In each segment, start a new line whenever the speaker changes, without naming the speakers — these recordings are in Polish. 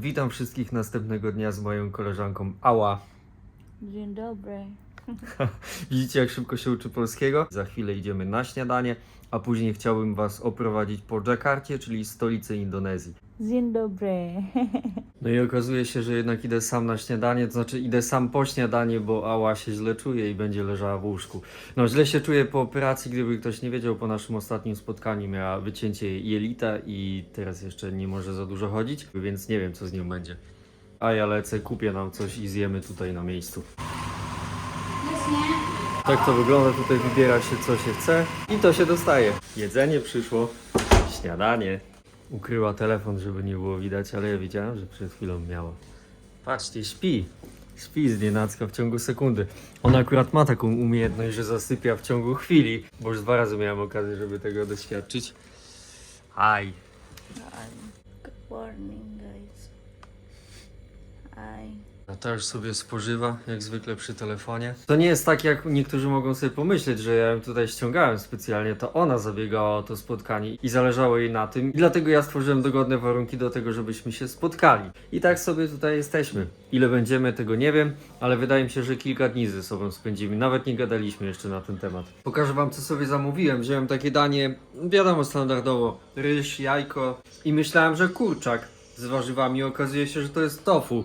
Witam wszystkich następnego dnia z moją koleżanką Ała.
Dzień dobry.
Widzicie, jak szybko się uczy polskiego? Za chwilę idziemy na śniadanie, a później chciałbym Was oprowadzić po Dżakarcie, czyli stolicy Indonezji.
Dzień dobry.
No i okazuje się, że jednak idę sam na śniadanie, to znaczy idę sam po śniadanie, bo Ała się źle czuje i będzie leżała w łóżku. No źle się czuję po operacji, gdyby ktoś nie wiedział, po naszym ostatnim spotkaniu miała wycięcie jelita i teraz jeszcze nie może za dużo chodzić, więc nie wiem co z nią będzie. A ja lecę, kupię nam coś i zjemy tutaj na miejscu. Tak to wygląda, tutaj wybiera się co się chce i to się dostaje. Jedzenie przyszło, śniadanie. Ukryła telefon, żeby nie było widać, ale ja wiedziałem, że przed chwilą miała. Patrzcie, śpi. Śpi z nienacka w ciągu sekundy. Ona akurat ma taką umiejętność, że zasypia w ciągu chwili, bo już dwa razy miałem okazję, żeby tego doświadczyć. Aj.
Good morning, guys. Hi.
Też sobie spożywa, jak zwykle przy telefonie. To nie jest tak, jak niektórzy mogą sobie pomyśleć, że ja ją tutaj ściągałem specjalnie. To ona zabiegała o to spotkanie i zależało jej na tym. I dlatego ja stworzyłem dogodne warunki do tego, żebyśmy się spotkali. I tak sobie tutaj jesteśmy. Ile będziemy, tego nie wiem, ale wydaje mi się, że kilka dni ze sobą spędzimy. Nawet nie gadaliśmy jeszcze na ten temat. Pokażę wam, co sobie zamówiłem. Wziąłem takie danie, wiadomo, standardowo. Ryż, jajko i myślałem, że kurczak z warzywami. Okazuje się, że to jest tofu.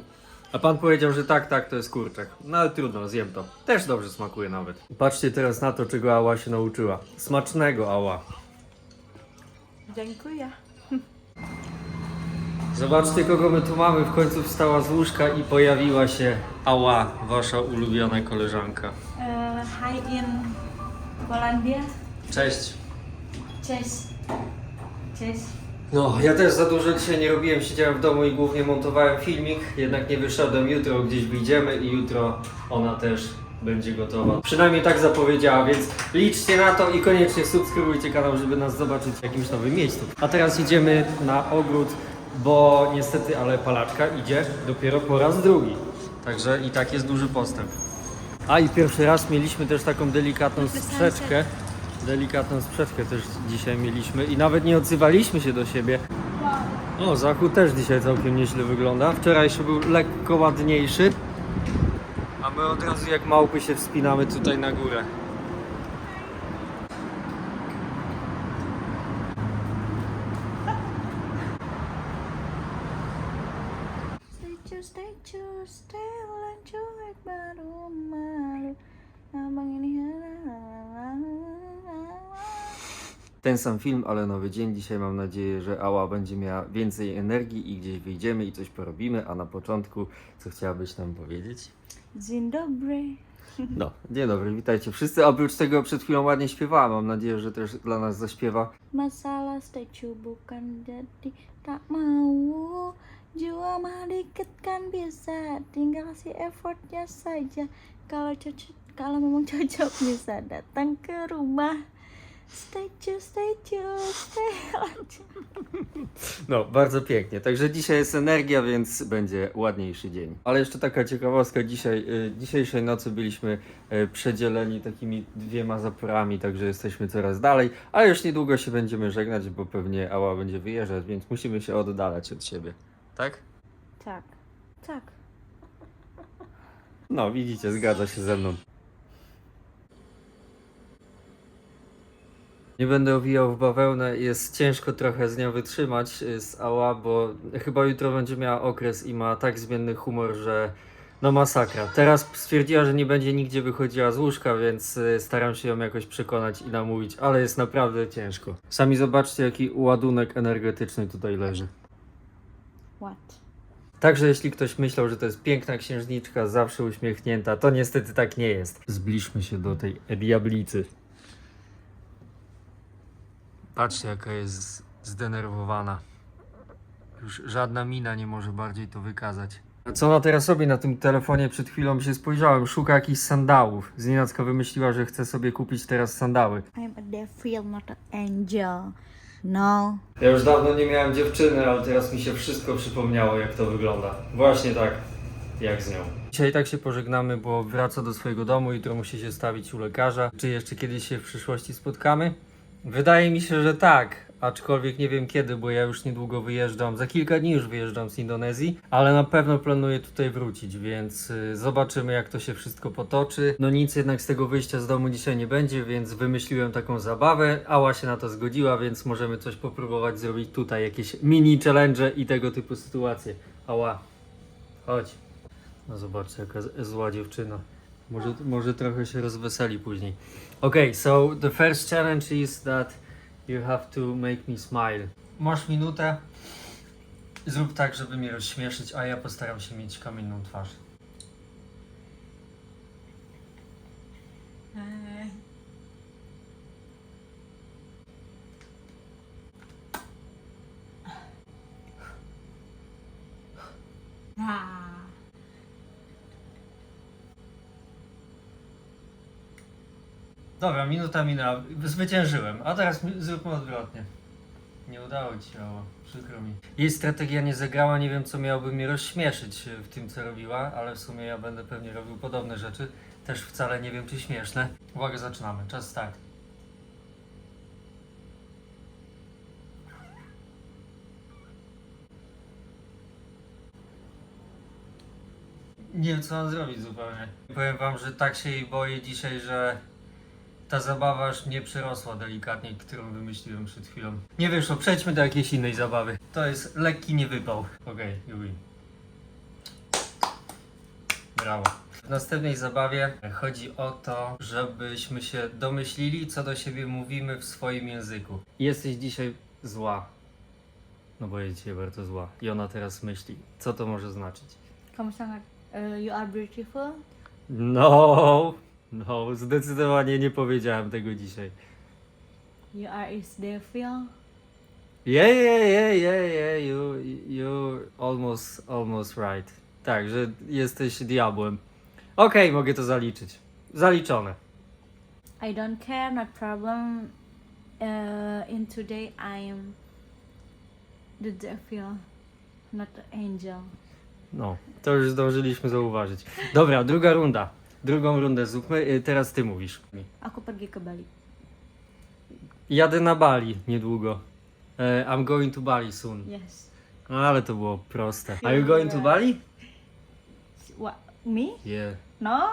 A pan powiedział, że tak, tak, to jest kurczak. No ale trudno, zjem to. Też dobrze smakuje nawet. Patrzcie teraz na to, czego Ała się nauczyła. Smacznego Ała.
Dziękuję.
Zobaczcie, kogo my tu mamy. W końcu wstała z łóżka i pojawiła się Ała, wasza ulubiona koleżanka.
Uh, hi in Polandia.
Cześć.
Cześć. Cześć.
No, ja też za dużo dzisiaj nie robiłem, siedziałem w domu i głównie montowałem filmik, jednak nie wyszedłem. Jutro gdzieś wyjdziemy i jutro ona też będzie gotowa. Przynajmniej tak zapowiedziała, więc liczcie na to i koniecznie subskrybujcie kanał, żeby nas zobaczyć w jakimś nowym miejscu. A teraz idziemy na ogród, bo niestety, ale palaczka idzie dopiero po raz drugi. Także i tak jest duży postęp. A i pierwszy raz mieliśmy też taką delikatną sprzeczkę. Delikatną sprzeczkę też dzisiaj mieliśmy i nawet nie odzywaliśmy się do siebie. O, zachód też dzisiaj całkiem nieźle wygląda. Wczorajszy był lekko ładniejszy. A my od razu jak małpy się wspinamy tutaj na górę.
Stay true, stay true, stay lan cuek baru malu. Abang ini
Ten sam film, ale nowy dzień. Dzisiaj mam nadzieję, że Ała będzie miała więcej energii i gdzieś wyjdziemy i coś porobimy. A na początku, co chciałabyś nam powiedzieć?
Dzień dobry.
No, dzień dobry, witajcie wszyscy. Oprócz tego przed chwilą ładnie śpiewała. Mam nadzieję, że też dla nas zaśpiewa.
Masalah statue bukan jadi tak mau Jua mah dikit kan bisa Tinggal kasih effortnya saja Kalau cocok kalau memang cocok bisa datang ke rumah Statue, statue, statue
No, bardzo pięknie. Także dzisiaj jest energia, więc będzie ładniejszy dzień. Ale jeszcze taka ciekawostka. Dzisiaj, y, dzisiejszej nocy byliśmy y, przedzieleni takimi dwiema zaporami, także jesteśmy coraz dalej. A już niedługo się będziemy żegnać, bo pewnie Ała będzie wyjeżdżać, więc musimy się oddalać od siebie. Tak?
Tak, tak
No, widzicie, zgadza się ze mną. Nie będę owijał w bawełnę, jest ciężko trochę z nią wytrzymać y, z Ała, bo chyba jutro będzie miała okres i ma tak zmienny humor, że no masakra. Teraz stwierdziła, że nie będzie nigdzie wychodziła z łóżka, więc y, staram się ją jakoś przekonać i namówić, ale jest naprawdę ciężko. Sami zobaczcie, jaki ładunek energetyczny tutaj leży.
What?
Także jeśli ktoś myślał, że to jest piękna księżniczka, zawsze uśmiechnięta, to niestety tak nie jest. Zbliżmy się do tej diablicy. Patrzcie, jaka jest zdenerwowana. Już żadna mina nie może bardziej to wykazać. A co ona teraz robi na tym telefonie? Przed chwilą się spojrzałem. Szuka jakichś sandałów. Znienacka wymyśliła, że chce sobie kupić teraz sandały.
I'm a devil, not an angel No
Ja już dawno nie miałem dziewczyny, ale teraz mi się wszystko przypomniało, jak to wygląda. Właśnie tak, jak z nią. Dzisiaj tak się pożegnamy, bo wraca do swojego domu, jutro musi się stawić u lekarza. Czy jeszcze kiedyś się w przyszłości spotkamy? Wydaje mi się, że tak, aczkolwiek nie wiem kiedy, bo ja już niedługo wyjeżdżam. Za kilka dni już wyjeżdżam z Indonezji, ale na pewno planuję tutaj wrócić, więc y, zobaczymy jak to się wszystko potoczy. No nic jednak z tego wyjścia z domu dzisiaj nie będzie, więc wymyśliłem taką zabawę. Ała się na to zgodziła, więc możemy coś popróbować zrobić tutaj, jakieś mini challenge i tego typu sytuacje. Ała, chodź. No zobaczcie jaka zła dziewczyna. Może, może trochę się rozweseli później. Okay, so the first challenge is that you have to make me smile. Masz minutę. Zrób tak, żeby mnie rozśmieszyć, a ja postaram się mieć kamienną twarz.
Ah.
Dobra, minuta minęła. Zwyciężyłem. A teraz zróbmy odwrotnie. Nie udało ci się, Ała. Przykro mi. Jej strategia nie zagrała, nie wiem co miałoby mnie rozśmieszyć e, w tym co robiła, ale w sumie ja będę pewnie robił podobne rzeczy. Też wcale nie wiem czy śmieszne. Uwaga, zaczynamy. Czas start. Nie wiem co mam zrobić zupełnie. Powiem wam, że tak się jej boję dzisiaj, że ta zabawa aż mnie przerosła delikatnie, którą wymyśliłem przed chwilą. Nie wyszło, przejdźmy do jakiejś innej zabawy. To jest lekki niewypał. Okej, okay, Brawo. W następnej zabawie chodzi o to, żebyśmy się domyślili, co do siebie mówimy w swoim języku. Jesteś dzisiaj zła. No bo jest dzisiaj bardzo zła. I ona teraz myśli. Co to może znaczyć?
Kamu sangat uh, you are beautiful.
No, no, zdecydowanie nie powiedziałem tego dzisiaj.
You are is devil.
Yeah, yeah, yeah, yeah, yeah, you, you almost, almost right. Tak, że jesteś diabłem. Okej, mogę to zaliczyć. Zaliczone.
I don't care, not problem. Uh, in today I am the devil, not the angel.
No, to już zdążyliśmy zauważyć. Dobra, druga runda. Drugą rundę zróbmy. Y, Teraz ty mówisz.
Aku pergi ke Bali.
Jadę na Bali niedługo. E, I'm going to Bali soon.
Yes.
Ale to było proste. Are you going to Bali?
What? Me?
Yeah.
No.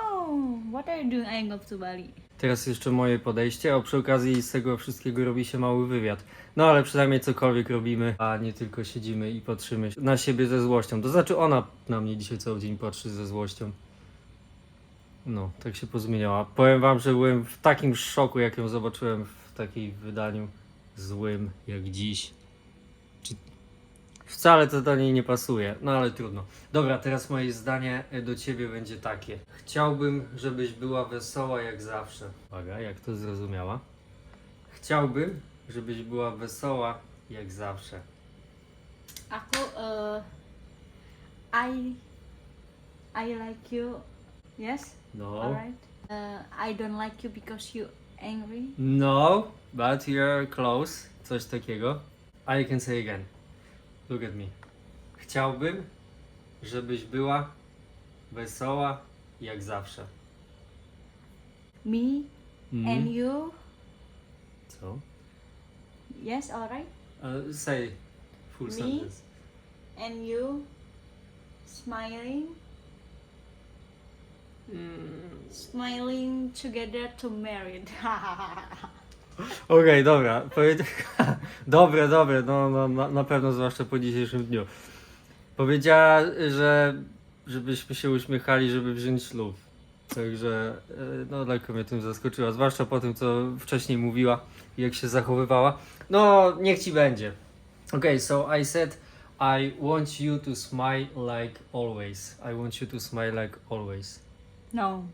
What are you doing? I go to Bali.
Teraz jeszcze moje podejście, a przy okazji z tego wszystkiego robi się mały wywiad. No ale przynajmniej cokolwiek robimy, a nie tylko siedzimy i patrzymy na siebie ze złością. To znaczy ona na mnie dzisiaj cały dzień patrzy ze złością. No, tak się pozmieniała. Powiem wam, że byłem w takim szoku, jak ją zobaczyłem w takiej wydaniu złym jak dziś. Czy... Wcale to do niej nie pasuje, no ale trudno. Dobra, teraz moje zdanie e, do ciebie będzie takie. Chciałbym, żebyś była wesoła jak zawsze. Uwaga, jak to zrozumiała. Chciałbym, żebyś była wesoła jak zawsze.
Aku uh, I I like you. Yes.
No.
Alright. Uh, I don't like you because you angry.
No, but you're close. Coś takiego. I can say again. Look at me. Chciałbym, żebyś była wesoła jak zawsze.
Me
Mhm.
and you.
Co?
Yes. Alright.
Uh, say full
Me?
sentence.
And you. Smiling. Smiling together to married.
Okej, dobra. Powiedz... dobre, dobre, no, no na, na pewno zwłaszcza po dzisiejszym dniu. Powiedziała, że żebyśmy się uśmiechali, żeby wziąć ślub. Także e, no lekko mnie tym zaskoczyła, zwłaszcza po tym, co wcześniej mówiła i jak się zachowywała. No, niech ci będzie. Okay, so I said I want you to smile like always. I want you to smile like always.
No,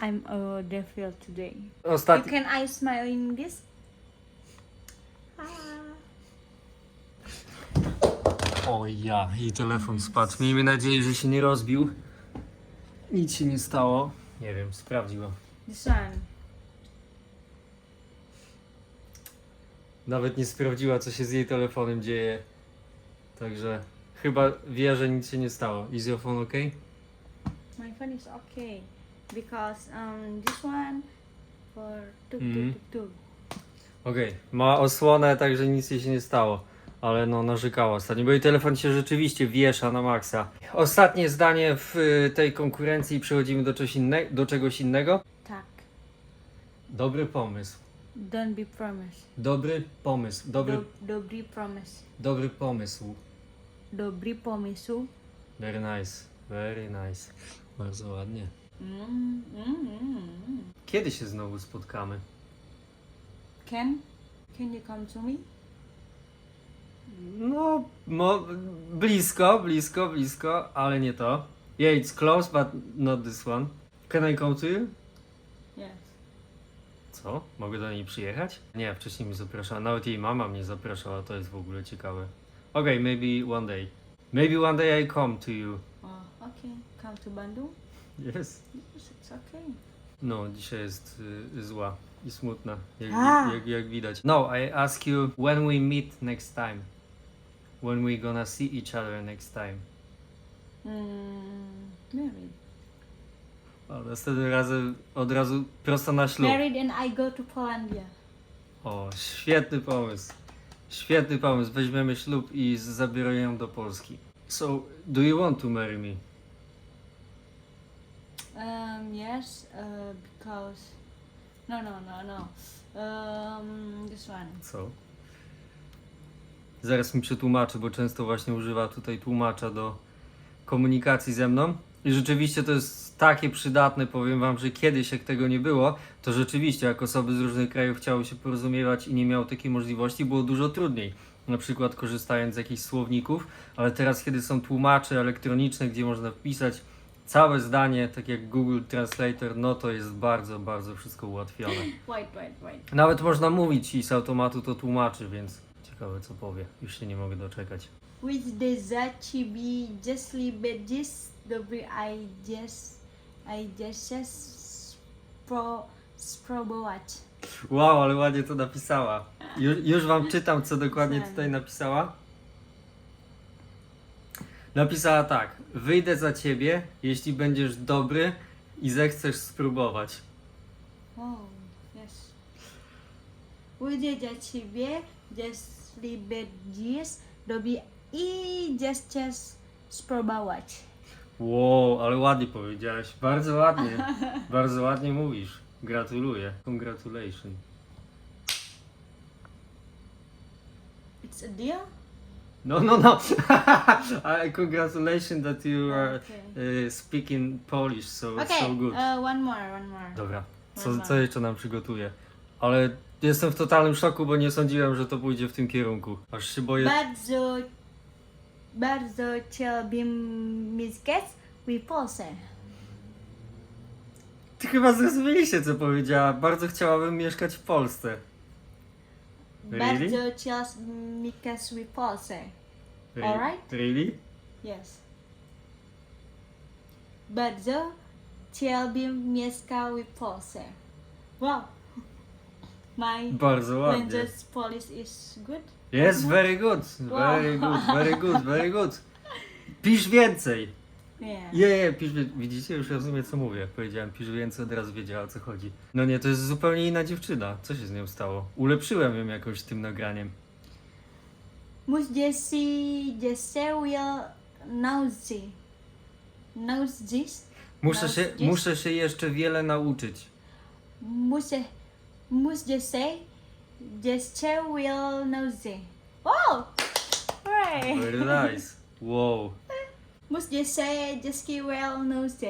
I'm a devil today. You
Ostatni...
can I smiling this? Ah.
O ja, i telefon spadł. Miejmy nadzieję, że się nie rozbił. Nic się nie stało. Nie wiem, sprawdziłam.
This one.
Nawet nie sprawdziła, co się z jej telefonem dzieje. Także chyba wie, że nic się nie stało. Is your phone okay?
My phone is okay because um this one for tuk
Mhm.
tuk tuk tuk.
Okej, ma osłonę, także nic jej się nie stało. Ale no narzekała ostatnio, bo jej telefon się rzeczywiście wiesza na maksa. Ostatnie zdanie w y, tej konkurencji, przechodzimy do, czegoś inne, do czegoś innego.
Tak.
Dobry pomysł.
Don't be promise.
Dobry pomysł. Dobry,
Do, dobry promise.
dobry pomysł.
Dobry pomysł.
Very nice, very nice. Bardzo ładnie.
Mm, mm, mm, mm.
Kiedy się znowu spotkamy?
Can, can you come to me?
No, mo, blisko, blisko, blisko, ale nie to. Yeah, it's close, but not this one. Can I come to you?
Yes.
Co? Mogę do niej przyjechać? Nie, wcześniej mnie zapraszała. Nawet jej mama mnie zapraszała, to jest w ogóle ciekawe. Okay, maybe one day. Maybe one day I come to you.
Oh, okay. Come to Bandung?
Yes.
Yes, it's okay.
No, dzisiaj jest y, zła i smutna, jak,
A.
jak, jak widać. No, I ask you when we meet next time. When we gonna see each other next time.
Mm, married.
O, następnym razem od razu prosto na ślub.
Married and I go to Polandia.
O, świetny pomysł. Świetny pomysł. Weźmiemy ślub i z- zabiorę ją do Polski. So, do you want to marry me?
Um, yes, uh, because no, no, no, no. Um, this one.
Co? Zaraz mi przetłumaczy, bo często właśnie używa tutaj tłumacza do komunikacji ze mną. I rzeczywiście to jest takie przydatne, powiem wam, że kiedyś jak tego nie było, to rzeczywiście jak osoby z różnych krajów chciały się porozumiewać i nie miały takiej możliwości, było dużo trudniej. Na przykład korzystając z jakichś słowników, ale teraz kiedy są tłumacze elektroniczne, gdzie można wpisać całe zdanie, tak jak Google Translator, no to jest bardzo, bardzo wszystko ułatwione.
Wait, wait, wait.
Nawet można mówić i z automatu to tłumaczy, więc ciekawe co powie. Już się nie mogę doczekać.
Which desert be just leave this dobry I just I just just spro spróbować.
Wow, ale ładnie to napisała. Już, już wam czytam, co dokładnie tutaj napisała. Napisała tak. Wyjdę za ciebie, jeśli będziesz dobry i zechcesz spróbować.
Oh, yes. Wyjdzie za ciebie leave this dobry i just spróbować.
Wow, ale ładnie powiedziałaś. Bardzo ładnie. Bardzo ładnie mówisz. Gratuluję. Congratulations.
It's a deal?
No, no, no. I congratulations that you are uh, speaking Polish so, so good.
uh, one more, one more.
Dobra, co, co jeszcze nam przygotuje? Ale jestem w totalnym szoku, bo nie sądziłem, że to pójdzie w tym kierunku. Aż się boję.
Bardzo, bardzo chciałbym mieszkać w Polsce.
Ty chyba zrozumieliście, co powiedziała. Bardzo chciałabym mieszkać w Polsce. Really?
Bardzo mieszkać w Polsce.
Re-
Alright.
Really?
Yes. Bardzo chciałbym mieszkać w Polsce. Wow. My
Bardzo ładnie.
language Polish is good.
Yes, very good. Very good, very good, very good. Pisz więcej.
Yeah.
Je, je, pisz Widzicie, już rozumiem, co mówię. Powiedziałem, pisz więcej, od razu wiedziała, o co chodzi. No nie, to jest zupełnie inna dziewczyna. Co się z nią stało? Ulepszyłem ją jakoś tym nagraniem.
Muszę się Jessewiel nauczyć. Nauczyć.
Muszę się,
Nauczyć?
muszę się jeszcze wiele nauczyć.
Muszę, muszę się Jessewiel nauczyć. Wow! Hooray!
Very nice. Wow.
Muszę się Jessewiel nauczyć.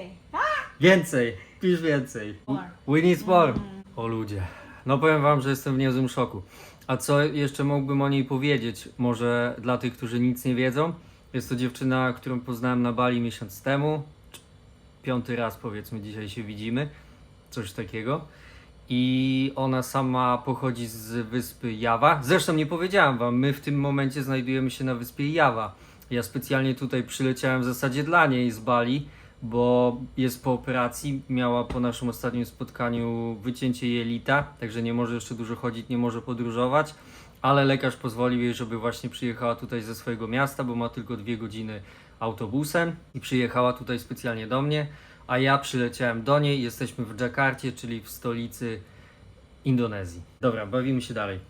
Więcej, pisz więcej.
More.
We need more. O ludzie. No powiem wam, że jestem w niezłym szoku. A co jeszcze mógłbym o niej powiedzieć? Może dla tych, którzy nic nie wiedzą? Jest to dziewczyna, którą poznałem na Bali miesiąc temu. Piąty raz powiedzmy dzisiaj się widzimy. Coś takiego. I ona sama pochodzi z wyspy Jawa. Zresztą nie powiedziałam wam, my w tym momencie znajdujemy się na wyspie Jawa. Ja specjalnie tutaj przyleciałem w zasadzie dla niej z Bali, bo jest po operacji, miała po naszym ostatnim spotkaniu wycięcie jelita, także nie może jeszcze dużo chodzić, nie może podróżować, ale lekarz pozwolił jej, żeby właśnie przyjechała tutaj ze swojego miasta, bo ma tylko dwie godziny autobusem i przyjechała tutaj specjalnie do mnie, a ja przyleciałem do niej, jesteśmy w Dżakarcie, czyli w stolicy Indonezji. Dobra, bawimy się dalej.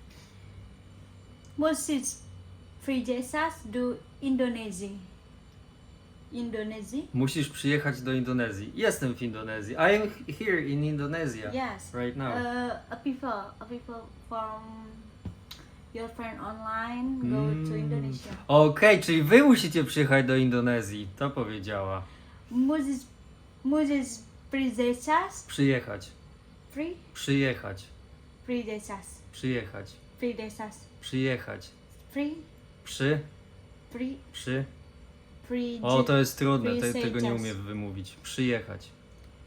Moses Free Jesus do Indonezji. Indonezji?
Musisz przyjechać do Indonezji. Jestem w Indonezji. I am here in Indonesia.
Yes.
Right now.
Uh, a people, a people from your friend online go to
Mm.
Indonesia.
Okej, czyli wy musicie przyjechać do Indonezji. To powiedziała.
Free Jesus,
Przyjechać.
Free,
Przyjechać.
Free Jesus,
Przyjechać.
Free Jesus,
Przyjechać.
Free,
Przy.
Free,
Przy.
Free.
O, to jest trudne. Te, tego nie umiem wymówić. Przyjechać.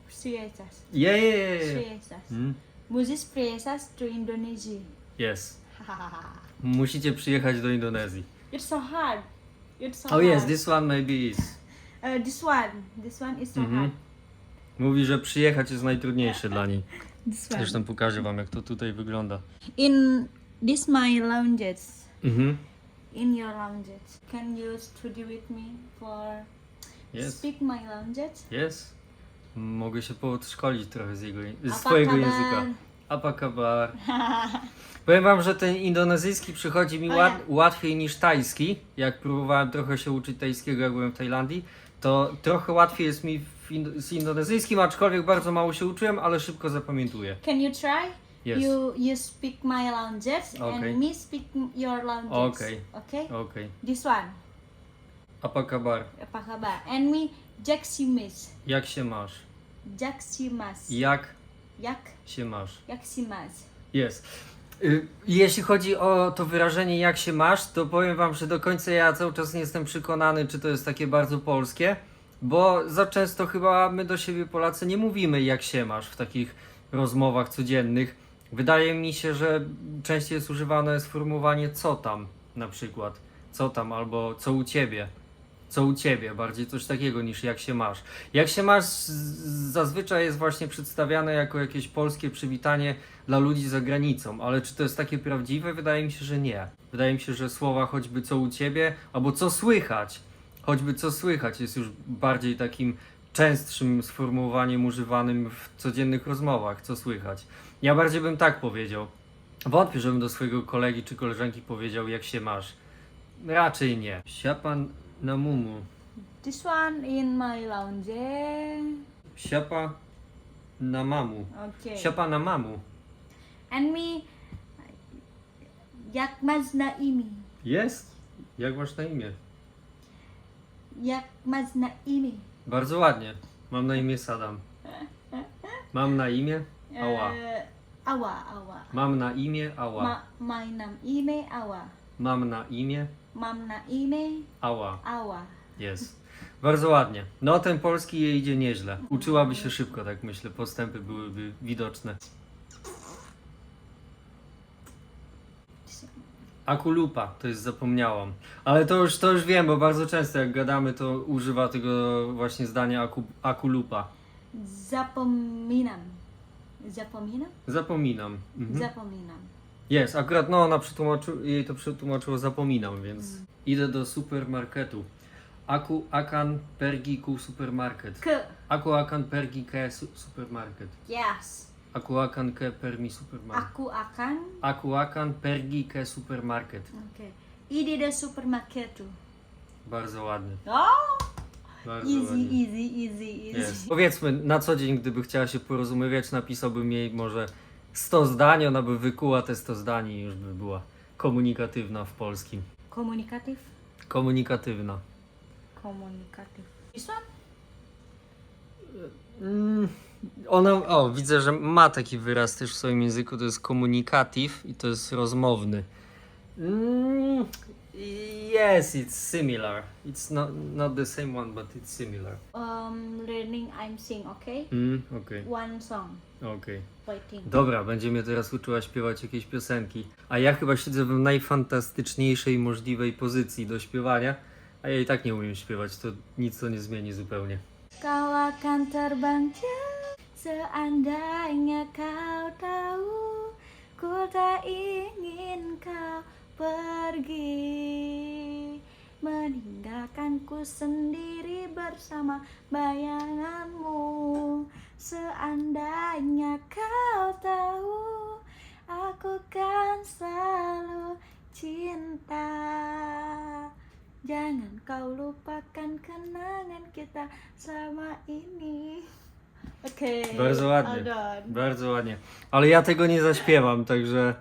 Free Jesus,
Je, je, je,
Free
je.
Jesus.
Hmm?
Free Jesus to Indonesia.
Yes. Musicie przyjechać do Indonezji.
It's so hard. It's so
Oh yes, this one maybe is.
Uh, this one, this one is so
Mhm.
hard.
Mówi, że przyjechać jest najtrudniejsze dla niej.
This one.
Zresztą pokażę wam, jak to tutaj wygląda.
In this my lounges,
Mhm.
In your lounges, can you study with me for
Yes.
speak my lounges?
Jest. Mogę się podszkolić trochę z, jego, z swojego języka. Apa kabar. Powiem wam, że ten indonezyjski przychodzi mi łat, łatwiej niż tajski. Jak próbowałem trochę się uczyć tajskiego, jak byłem w Tajlandii, to trochę łatwiej jest mi w z indonezyjskim, aczkolwiek bardzo mało się uczyłem, ale szybko zapamiętuję.
Can you try?
Yes.
You you speak my lounges
Okay.
and me speak your lounges.
Okay.
Okay.
Okej.
This one.
Apa kabar.
Apa kabar? And me Jaximis.
Jak się masz?
Jaximas.
Jak
Jak
się masz?
Jaximas.
Jest. Y, Jeśli chodzi o to wyrażenie jak się masz, to powiem wam, że do końca ja cały czas nie jestem przekonany, czy to jest takie bardzo polskie, bo za często chyba my do siebie Polacy nie mówimy jak się masz w takich rozmowach codziennych. Wydaje mi się, że częściej jest używane sformułowanie co tam na przykład. Co tam albo co u ciebie. Co u ciebie, bardziej coś takiego niż jak się masz. Jak się masz zazwyczaj jest właśnie przedstawiane jako jakieś polskie przywitanie dla ludzi za granicą, ale czy to jest takie prawdziwe? Wydaje mi się, że nie. Wydaje mi się, że słowa choćby co u ciebie, albo co słychać, choćby co słychać jest już bardziej takim częstszym sformułowaniem używanym w codziennych rozmowach, co słychać. Ja bardziej bym tak powiedział. Wątpię, żebym do swojego kolegi czy koleżanki powiedział, jak się masz. Raczej nie. Siapan na mumu.
This one in my lounge.
Siapa na mamu.
Okay.
Siapa na mamu.
And me Jak masz na imię?
Jest? Jak masz na imię?
Jak masz na imię?
Bardzo ładnie. Mam na imię Sadam. Mam na imię Ała.
Eh, Awa, Awa.
Mam na imię Ała.
Ma, my nam imię Awa.
Mam na imię
Mam na imię
Ała.
Awa.
Jest. Bardzo ładnie. No ten polski jej idzie nieźle. Uczyłaby się szybko, tak myślę. Postępy byłyby widoczne. Akulupa, to jest zapomniałam. Ale to już, to już wiem, bo bardzo często jak gadamy, to używa tego właśnie zdania aku, akulupa.
Zapominam. Zapominam?
Zapominam. Mhm.
Zapominam.
Jest, akurat no ona przetłumaczy, jej to przetłumaczyło zapominam, więc idę do supermarketu. Aku akan pergi ku supermarket.
Ke.
Aku akan pergi ke su supermarket.
Yes.
Aku akan ke permi supermarket.
Aku akan.
Aku akan pergi ke supermarket.
Okay. Idę do supermarketu.
Bardzo ładnie.
Oh!
Bardzo
Easy,
ładnie.
easy, easy, easy.
Jest. Powiedzmy, na co dzień, gdyby chciała się porozumiewać, napisałbym jej może 100 zdań, ona by wykuła te 100 zdań i już by była komunikatywna w polskim.
Komunikatif.
Komunikatywna.
Komunikatif. This one?
Mm, Ona, o, widzę, że ma taki wyraz też w swoim języku, to jest komunikatyw i to jest rozmowny. Mm, yes, it's similar. It's not, not the same one, but it's similar.
Um, learning I'm sing, okay?
Mm, okej,
One song.
okej.
Waiting.
Dobra, będzie mnie teraz uczyła śpiewać jakieś piosenki. A ja chyba siedzę w najfantastyczniejszej możliwej pozycji do śpiewania, a ja i tak nie umiem śpiewać, to nic to nie zmieni zupełnie.
Kau akan terbang jauh seandainya kau tahu ku tak ingin kau pergi. Meninggalkanku sendiri bersama bayanganmu. Seandainya kau tahu Aku kan selalu cinta. Jangan kau lupakan kenangan kita selama ini Oke
Bardzo ładnie. Bardzo ładnie. Ale ja tego nie zaśpiewam, także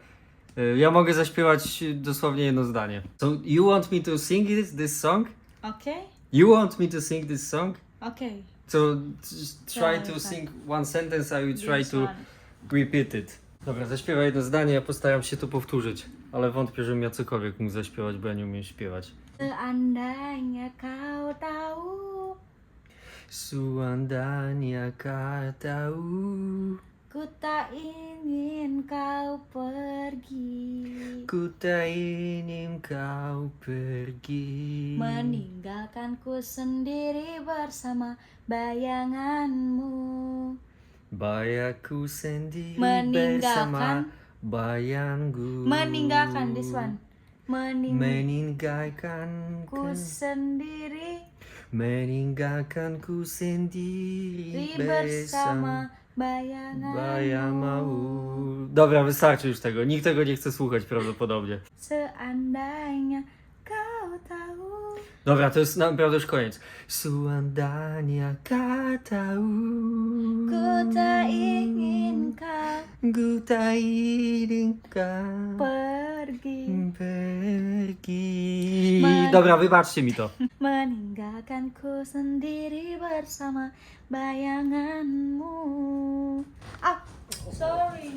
y, ja mogę zaśpiewać dosłownie jedno zdanie. So you want me to sing this, this song?
Okay?
You want me to sing this song?
Okay
So try to
fine.
sing one sentence, I will try
This
to
one.
repeat it. Dobra, zaśpiewaj jedno zdanie, ja postaram się to powtórzyć. Ale wątpię, żebym ja cokolwiek mógł zaśpiewać, bo ja nie umiem śpiewać.
Seandainya kau tahu
Suandania katau
Ku tak ingin kau pergi.
Ku tak ingin kau pergi.
Meninggalkanku sendiri bersama bayanganmu.
Bayaku sendiri
Meninggalkan.
bersama bayangku
Meninggalkan this one. Meninggalkanku.
Meninggalkanku
sendiri
Meninggalkanku sendiri
bersama
Bayamamu. Dobra, wystarczy już tego. Nikt tego nie chce słuchać prawdopodobnie.
Seandainya
Dobra, to jest naprawdę już koniec. Suandania katau.
Ku tak ingin kau
Ku tak ingin kau
pergi
pergi.
Men-
Dobra, wybaczcie mi to.
Meninggalkanku sendiri bersama bayanganmu Ah, sorry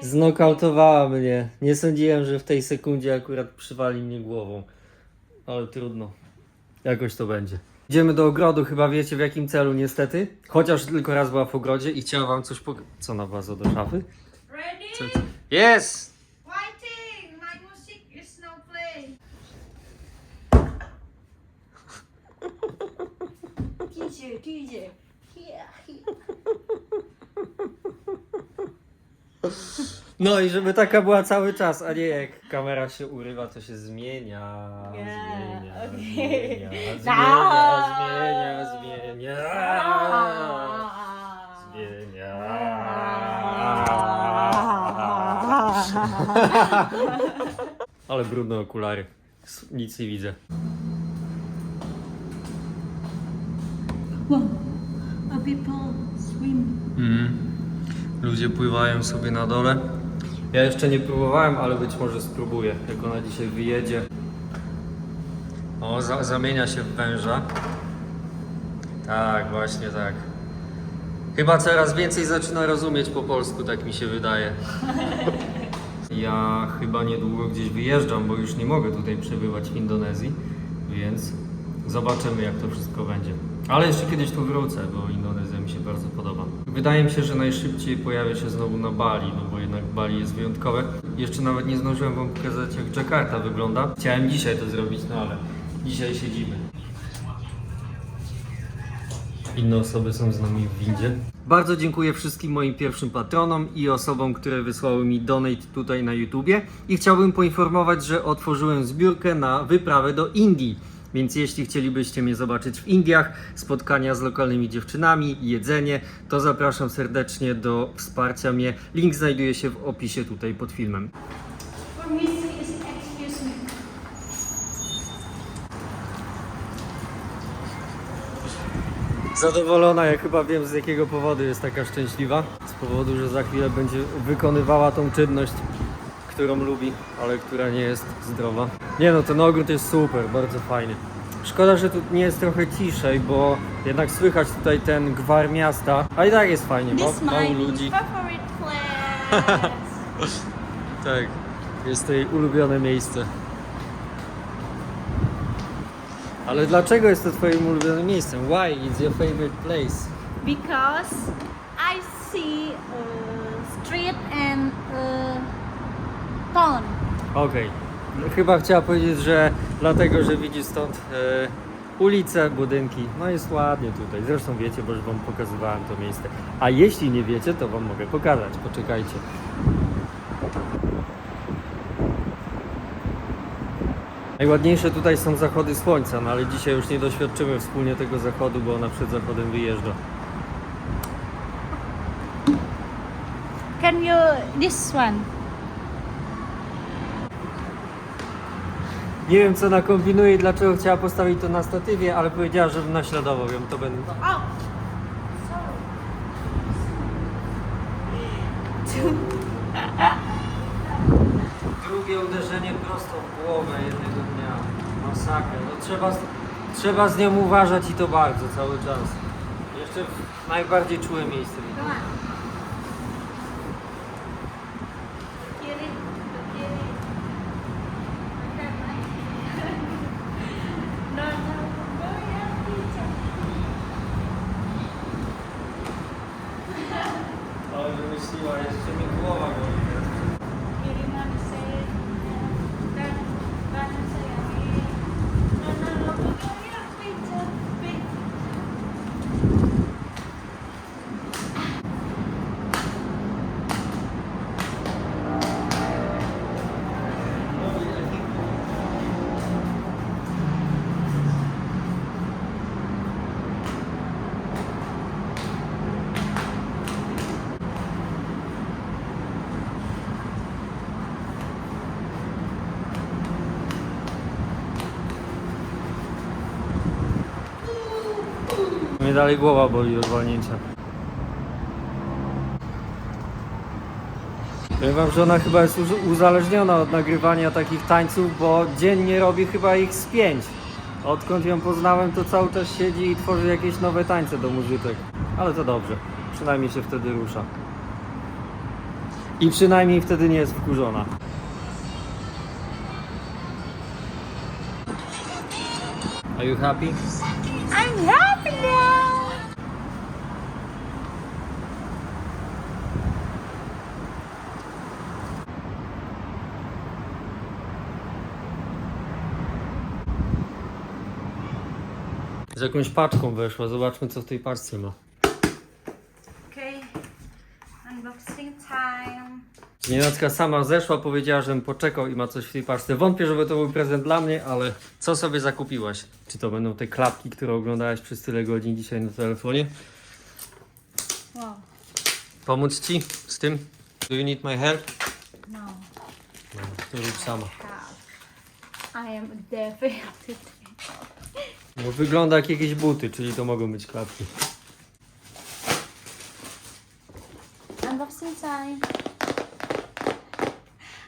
Znokautowała mnie. Nie sądziłem, że w tej sekundzie akurat przywali mnie głową. Ale trudno. Jakoś to będzie. Idziemy do ogrodu, chyba wiecie w jakim celu niestety. Chociaż tylko raz była w ogrodzie i chciała wam coś pokazać. Co na was do szafy?
Ready?
Co, co? Yes!
Waiting! My music is now playing DJ, DJ Here, here
No i żeby taka była cały czas, a nie jak kamera się urywa, to się zmienia.
Yeah,
Zmienia,
okay.
zmienia, zmienia,
No.
zmienia, zmienia. Zmienia. Ale brudne okulary. S- Nic nie widzę.
Wow, a people swim.
Mhm. Ludzie pływają sobie na dole. Ja jeszcze nie próbowałem, ale być może spróbuję, jak ona dzisiaj wyjedzie. O, za zamienia się w węża. Tak, właśnie tak. Chyba coraz więcej zaczyna rozumieć po polsku, tak mi się wydaje. Ja chyba niedługo gdzieś wyjeżdżam, bo już nie mogę tutaj przebywać w Indonezji, więc zobaczymy jak to wszystko będzie. Ale jeszcze kiedyś tu wrócę, bo Indonezja mi się bardzo podoba. Wydaje mi się, że najszybciej pojawię się znowu na Bali, no bo jednak Bali jest wyjątkowe. Jeszcze nawet nie zdążyłem Wam pokazać jak Jakarta wygląda. Chciałem dzisiaj to zrobić, no ale dzisiaj siedzimy. Inne osoby są z nami w windzie. Bardzo dziękuję wszystkim moim pierwszym patronom i osobom, które wysłały mi donate tutaj na YouTubie. I chciałbym poinformować, że otworzyłem zbiórkę na wyprawę do Indii. Więc jeśli chcielibyście mnie zobaczyć w Indiach, spotkania z lokalnymi dziewczynami, jedzenie, to zapraszam serdecznie do wsparcia mnie. Link znajduje się w opisie tutaj pod filmem. Zadowolona, ja chyba wiem z jakiego powodu jest taka szczęśliwa. Z powodu, że za chwilę będzie wykonywała tą czynność, którą lubi, ale która nie jest zdrowa. Nie no, ten ogród jest super, bardzo fajny. Szkoda, że tu nie jest trochę ciszej, bo jednak słychać tutaj ten gwar miasta, a i tak jest fajnie, ma, mało ludzi.
favorite place.
Tak, jest to jej ulubione miejsce. Ale dlaczego jest to twoim ulubionym miejscem? Why is your favorite place?
because I see uh, street and uh, town.
Okej. Chyba chciała powiedzieć, że dlatego, że widzi stąd e, ulice, budynki. No jest ładnie tutaj. Zresztą wiecie, bo już wam pokazywałem to miejsce. A jeśli nie wiecie, to wam mogę pokazać. Poczekajcie. Najładniejsze tutaj są zachody słońca, no ale dzisiaj już nie doświadczymy wspólnie tego zachodu, bo ona przed zachodem wyjeżdża.
can you this one?
Nie wiem co ona kombinuje i dlaczego chciała postawić to na statywie, ale powiedziała, że naśladował ją to będę.
Oh.
Drugie uderzenie prosto w głowę jednego dnia. Masakra. No trzeba, trzeba z nią uważać i to bardzo cały czas. Jeszcze w najbardziej czułe miejsce. Mnie dalej głowa boli od walnięcia. Powiem wam, że ona chyba jest uz- uzależniona od nagrywania takich tańców, bo dziennie robi chyba ich z pięć. Odkąd ją poznałem, to cały czas siedzi i tworzy jakieś nowe tańce do muzyczek. Ale to dobrze, przynajmniej się wtedy rusza. I przynajmniej wtedy nie jest wkurzona. Are you happy?
I'm happy
Z jakąś paczką weszła, zobaczmy co w tej paczce ma.
Okay, unboxing time.
Nienacka sama zeszła, powiedziała, żebym poczekał i ma coś w tej paczce. Wątpię, żeby to był prezent dla mnie, ale co sobie zakupiłaś? Czy to będą te klapki, które oglądałaś przez tyle godzin dzisiaj na telefonie?
Wow,
Pomóc ci z tym? Do you need my help?
no,
No, to rób sama.
I am.
No, wygląda jak jakieś buty, czyli to mogą być klapki.
Unboxing time.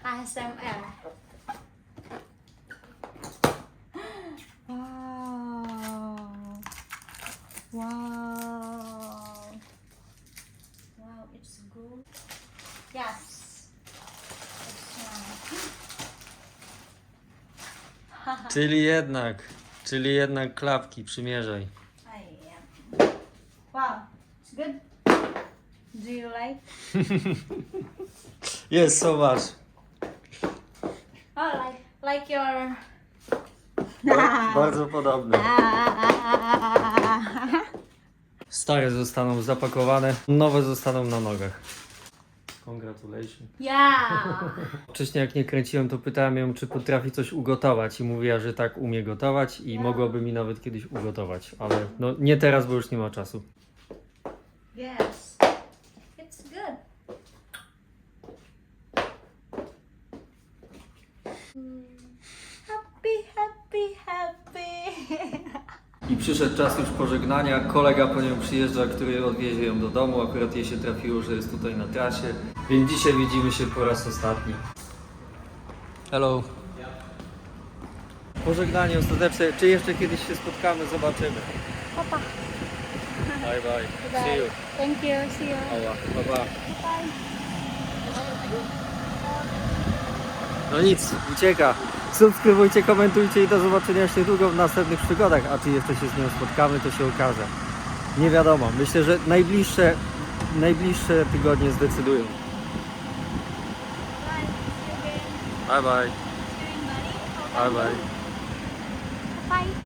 ASMR. Wow. Wow. Wow, it's good. Yes. It's
Czyli jednak, czyli jednak klapki, przymierzaj.
I am. Wow, it's good. Do you like?
Jest, zobacz.
Oh, like like your.
Ba- bardzo podobne. Stare zostaną zapakowane, nowe zostaną na nogach. Congratulations.
yeah.
Wcześniej jak nie kręciłem, to pytałem ją, czy potrafi coś ugotować i mówiła, że tak umie gotować i mogłaby mi nawet kiedyś ugotować, ale no nie teraz, bo już nie ma czasu.
Yes. It's good. Happy, happy, happy.
I przyszedł czas już pożegnania. Kolega po nią przyjeżdża, który odwiezie ją do domu. Akurat jej się trafiło, że jest tutaj na trasie. Więc dzisiaj widzimy się po raz ostatni. Hello. Pożegnanie ostateczne. Czy jeszcze kiedyś się spotkamy? Zobaczymy.
Papa.
Bye bye. See you.
Thank you. See you.
Ała, pa, pa.
Bye.
No nic, ucieka. Subskrybujcie, komentujcie i do zobaczenia się niedługo w następnych przygodach. A czy jeszcze się z nią spotkamy, to się okaże. Nie wiadomo. Myślę, że najbliższe, najbliższe tygodnie zdecydują.
Bye. See you again.
Bye bye.
See you in Bali.
Bye bye.
Bye.